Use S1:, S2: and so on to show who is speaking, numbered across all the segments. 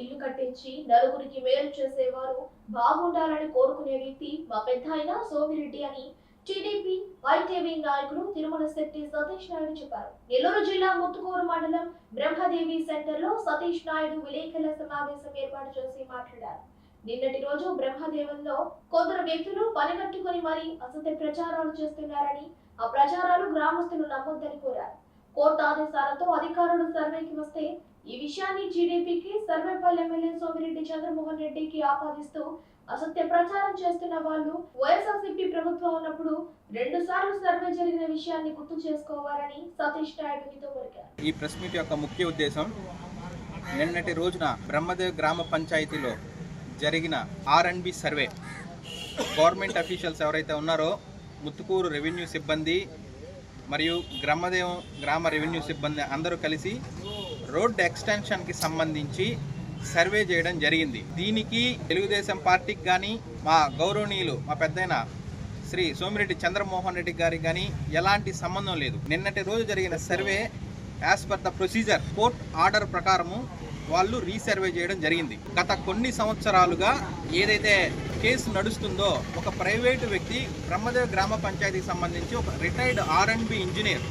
S1: ఇల్లు కట్టించి నలుగురికి మేలు చేసేవారు. బాగుండాలని కోరుకునే వ్యక్తి మా పెద్ద ఆయన సోమిరెడ్డి అని టీడీపీ వైటీవీ నాయకుడు తిరుమల శెట్టి సతీష్ నాయుడు చెప్పారు. నెల్లూరు జిల్లా ముత్తుకూరు మండలం బ్రహ్మదేవి సెంటర్లో సతీష్ నాయుడు విలేకరుల సమావేశం ఏర్పాటు చేసి మాట్లాడారు. నిన్నటి రోజు బ్రహ్మదేవంలో కొందరు వ్యక్తులు పనిగట్టుకుని మరీ అసత్య ప్రచారాలు చేస్తున్నారని ఆ ప్రచారాలు గ్రామస్తులు నమ్మొద్దని కోరారు. కోర్టు ఆదేశాలతో అధికారులు సర్వేకి వస్తే ఈ విషయాన్ని జీడీపీకి సర్వేపల్లి ఎమ్మెల్యే సోమిరెడ్డి చంద్రమోహన్ రెడ్డికి ఆపాదిస్తూ అసత్య ప్రచారం చేస్తున్న వాళ్ళు వైఎస్ఆర్సీపీ ప్రభుత్వం ఉన్నప్పుడు రెండు సార్లు సర్వే జరిగిన విషయాన్ని గుర్తు చేసుకోవాలని సతీష్ నాయుడు మీతో కోరికారు
S2: ఈ ప్రెస్ మీట్ యొక్క ముఖ్య ఉద్దేశం నిన్నటి రోజున బ్రహ్మదేవ్ గ్రామ పంచాయతీలో జరిగిన R and B survey. Government officials ఎవరైతే ఉన్నారో ముత్తుకూరు రెవెన్యూ సిబ్బంది మరియు గ్రామదేవం గ్రామ రెవెన్యూ సిబ్బంది అందరూ కలిసి రోడ్ ఎక్స్టెన్షన్కి సంబంధించి సర్వే చేయడం జరిగింది. దీనికి తెలుగుదేశం పార్టీకి కానీ మా గౌరవనీయులు మా పెద్దయిన శ్రీ సోమిరెడ్డి చంద్రమోహన్ రెడ్డి గారికి కానీ ఎలాంటి సంబంధం లేదు. నిన్నటి రోజు జరిగిన survey as per the procedure court order ప్రకారము వాళ్ళు రీసర్వే చేయడం జరిగింది. గత కొన్ని సంవత్సరాలుగా ఏదైతే కేసు నడుస్తుందో ఒక ప్రైవేటు వ్యక్తి బ్రహ్మదేవ్ గ్రామ పంచాయతీకి సంబంధించి ఒక retired R and B engineer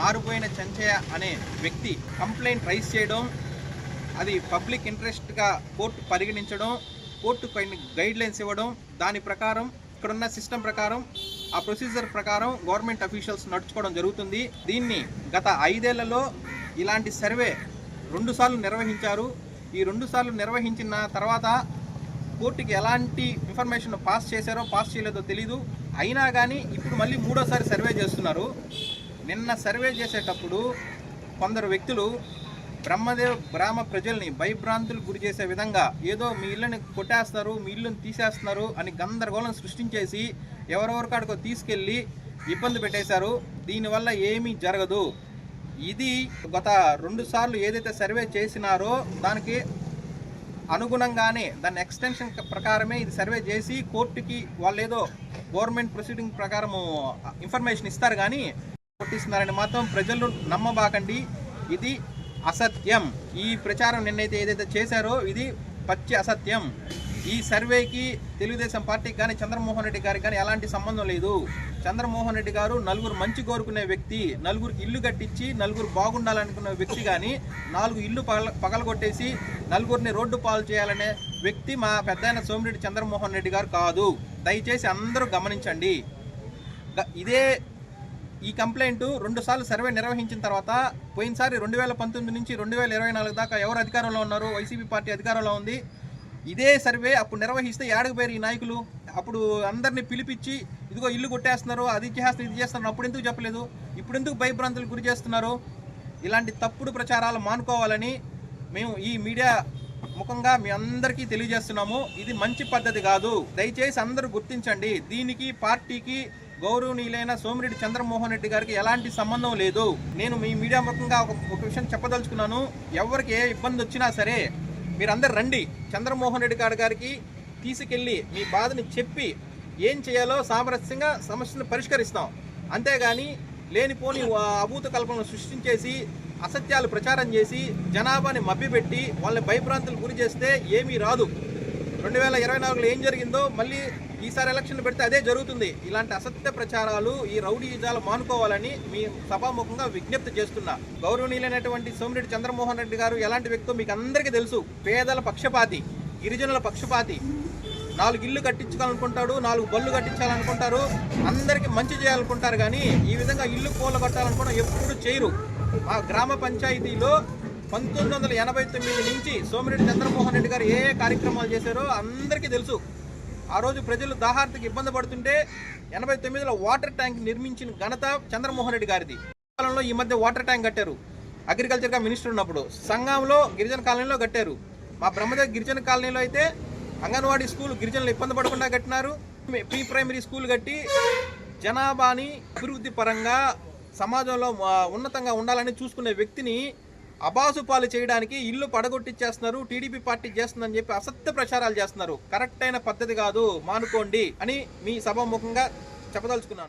S2: మారిపోయిన చంచయ్య అనే వ్యక్తి కంప్లైంట్ రైజ్ చేయడం అది పబ్లిక్ ఇంట్రెస్ట్గా కోర్టు పరిగణించడం కోర్టు కొన్ని గైడ్లైన్స్ ఇవ్వడం దాని ప్రకారం ఇక్కడున్న సిస్టమ్ ప్రకారం ఆ ప్రొసీజర్ ప్రకారం గవర్నమెంట్ అఫీషియల్స్ నడుచుకోవడం జరుగుతుంది. దీన్ని గత ఐదేళ్ళలో ఇలాంటి సర్వే రెండు సార్లు నిర్వహించారు. ఈ రెండు సార్లు నిర్వహించిన తర్వాత కోర్టుకి ఎలాంటి ఇన్ఫర్మేషన్ పాస్ చేశారో పాస్ చేయలేదో తెలీదు. అయినా కానీ ఇప్పుడు మళ్ళీ మూడోసారి సర్వే చేస్తున్నారు. నిన్న సర్వే చేసేటప్పుడు కొందరు వ్యక్తులు బ్రహ్మదేవ్ గ్రామ ప్రజల్ని భయభ్రాంతులు గురి చేసే విధంగా ఏదో మీ ఇళ్ళని కొట్టేస్తారు మీ ఇల్లుని తీసేస్తున్నారు అని గందరగోళం సృష్టించేసి ఎవరెవరికాడికో తీసుకెళ్ళి ఇబ్బంది పెట్టేశారు. దీనివల్ల ఏమీ జరగదు. ఇది గత రెండు సార్లు ఏదైతే సర్వే చేసినారో దానికి అనుగుణంగానే దాని ఎక్స్టెన్షన్ ప్రకారమే ఇది సర్వే చేసి కోర్టుకి వాళ్ళు ఏదో గవర్నమెంట్ ప్రొసీడింగ్ ప్రకారము ఇన్ఫర్మేషన్ ఇస్తారు కానీ కొట్టిస్తున్నారని మాత్రం ప్రజలు నమ్మబాకండి. ఇది అసత్యం. ఈ ప్రచారం నిన్నైతే ఏదైతే చేశారో ఇది పచ్చి అసత్యం. ఈ సర్వేకి తెలుగుదేశం పార్టీకి కానీ చంద్రమోహన్ రెడ్డి గారికి కానీ ఎలాంటి సంబంధం లేదు. చంద్రమోహన్ రెడ్డి గారు నలుగురు మంచి కోరుకునే వ్యక్తి నలుగురికి ఇల్లు కట్టించి నలుగురు బాగుండాలనుకునే వ్యక్తి కానీ నాలుగు ఇల్లు పగల పగలగొట్టేసి నలుగురిని రోడ్డు పాలు చేయాలనే వ్యక్తి మా పెద్దాయన సోమిరెడ్డి చంద్రమోహన్ రెడ్డి గారు కాదు. దయచేసి అందరూ గమనించండి. ఇదే ఈ కంప్లైంట్ రెండు సార్లు సర్వే నిర్వహించిన తర్వాత పోయినసారి రెండు వేల పంతొమ్మిది నుంచి రెండు వేల ఇరవై నాలుగు దాకా ఎవరు అధికారంలో ఉన్నారు వైసీపీ పార్టీ అధికారంలో ఉంది. ఇదే సర్వే అప్పుడు నిర్వహిస్తే ఏడకు పోయారు ఈ నాయకులు. అప్పుడు అందరినీ పిలిపించి ఇదిగో ఇల్లు కొట్టేస్తున్నారు అది చేస్తున్నారు ఇది చేస్తున్నారు అప్పుడు ఎందుకు చెప్పలేదు? ఇప్పుడు ఎందుకు భయభ్రాంతులు గురి చేస్తున్నారు? ఇలాంటి తప్పుడు ప్రచారాలు మానుకోవాలని మేము ఈ మీడియా ముఖంగా మీ అందరికీ తెలియజేస్తున్నాము. ఇది మంచి పద్ధతి కాదు. దయచేసి అందరూ గుర్తించండి దీనికి పార్టీకి గౌరవనీయులైన సోమిరెడ్డి చంద్రమోహన్ రెడ్డి గారికి ఎలాంటి సంబంధం లేదు. నేను మీ మీడియా ముఖంగా ఒక విషయం చెప్పదలుచుకున్నాను. ఎవరికి ఏ ఇబ్బంది వచ్చినా సరే మీరందరు రండి. చంద్రమోహన్ రెడ్డి గారి గారికి తీసుకెళ్ళి మీ బాధని చెప్పి ఏం చేయాలో సామరస్యంగా సమస్యను పరిష్కరిస్తాం. అంతేగాని లేనిపోని అభూత కల్పనలు సృష్టించేసి అసత్యాలు ప్రచారం చేసి జనాభాని మభ్యపెట్టి వాళ్ళని భయభ్రాంతులు గురి చేస్తే ఏమీ రాదు. రెండు వేల ఇరవై నాలుగులో ఏం జరిగిందో మళ్ళీ ఈసారి ఎలక్షన్ పెడితే అదే జరుగుతుంది. ఇలాంటి అసత్య ప్రచారాలు ఈ రౌడీ యుద్ధాలు మానుకోవాలని మీ సభాముఖంగా విజ్ఞప్తి చేస్తున్నా. గౌరవనీయులైనటువంటి సోమిరెడ్డి చంద్రమోహన్ రెడ్డి గారు ఎలాంటి వ్యక్తో మీకు అందరికీ తెలుసు. పేదల పక్షపాతి గిరిజనుల పక్షపాతి. నాలుగు ఇల్లు కట్టించాలనుకుంటాడు నాలుగు బళ్ళు కట్టించాలనుకుంటారు. అందరికీ మంచి చేయాలనుకుంటారు కానీ ఈ విధంగా ఇల్లు కూల కట్టాలనుకోవడం ఎప్పుడు చేయరు. మా గ్రామ పంచాయతీలో పంతొమ్మిది వందల ఎనభై తొమ్మిది నుంచి సోమిరెడ్డి చంద్రమోహన్ రెడ్డి గారు ఏ ఏ కార్యక్రమాలు చేశారో అందరికీ తెలుసు. ఆ రోజు ప్రజలు దాహార్తికి ఇబ్బంది పడుతుంటే ఎనభై తొమ్మిదిలో వాటర్ ట్యాంక్ నిర్మించిన ఘనత చంద్రమోహన్ రెడ్డి గారిది. కాలంలో ఈ మధ్య వాటర్ ట్యాంక్ కట్టారు. అగ్రికల్చర్గా మినిస్టర్ ఉన్నప్పుడు సంఘంలో గిరిజన కాలనీలో కట్టారు. మా బ్రహ్మదేవ్ గిరిజన కాలనీలో అయితే అంగన్వాడీ స్కూల్ గిరిజనులు ఇబ్బంది పడకుండా కట్టినారు. ప్రీ ప్రైమరీ స్కూల్ కట్టి జనాభాని అభివృద్ధి పరంగా సమాజంలో ఉన్నతంగా ఉండాలని చూసుకునే వ్యక్తిని అబాసు పాలు చేయడానికి ఇల్లు పడగొట్టిచ్చేస్తున్నారు టీడీపీ పార్టీ చేస్తుందని చెప్పి అసత్య ప్రచారాలు చేస్తున్నారు. కరెక్ట్ అయిన పద్ధతి కాదు మానుకోండి అని మీ సభాముఖంగా చెప్పదలుచుకున్నాను.